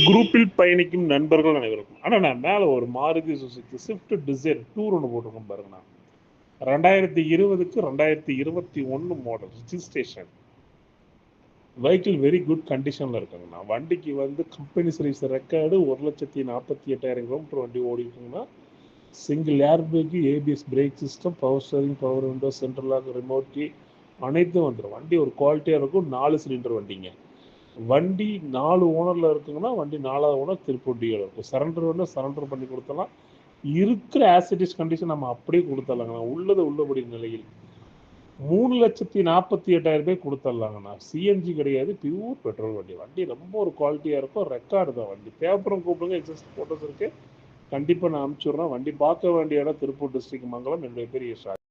குரூப்பில் பயணிக்கும் நண்பர்கள் அனைவருக்கும். ஆனால் நான் மேலே ஒரு Maruti Suzuki Swift Dzire tour ஒன்று போட்டிருக்கோம் பாருங்கண்ணா. ரெண்டாயிரத்தி இருபதுக்கு ரெண்டாயிரத்தி இருபத்தி ஒன்று model registration vehicle very good கண்டிஷனில் இருக்குங்கண்ணா. வண்டிக்கு வந்து கம்பெனி சர்வீஸ் ரெக்கார்டு ஒரு லட்சத்தி நாற்பத்தி எட்டாயிரம் கிலோமீட்டர் வண்டி ஓடிட்டுங்கன்னா single airbag ABS brake system power steering power window central lock remote key அனைத்தும் வந்துடும் வண்டி ஒரு குவாலிட்டியாக இருக்கும் நாலு சிலிண்டர் வண்டிங்க. வண்டி நாலு ஓனரில் இருக்குங்கன்னா வண்டி நாலாவது ஓனர் திருப்பூர் டிஎல் இருக்கும் சரண்டர் வேணும் சரண்டர் பண்ணி கொடுத்தலாம் இருக்கிற ஆசிட்டிஸ் கண்டிஷன் நம்ம அப்படியே கொடுத்துடலாங்கண்ணா. உள்ளது உள்ளபடி நிலையில். மூணு லட்சத்தி நாற்பத்தி எட்டாயிரம் ரூபாய் கொடுத்துடலாங்கண்ணா. சிஎன்ஜி கிடையாது பியூர் பெட்ரோல் வண்டி. வண்டி ரொம்ப ஒரு குவாலிட்டியாக இருக்கும் ரெக்கார்டு தான் வண்டி. பேப்பரும் கூப்பிடுங்க எக்ஸஸ் ஃபோட்டோஸ் இருக்குது கண்டிப்பாக நான் அனுப்பிச்சுட்றேன் வண்டி பார்க்க வேண்டிய இடம் திருப்பூர் டிஸ்ட்ரிக்ட் மங்கலம் என்னுடைய பெரிய ஷாட்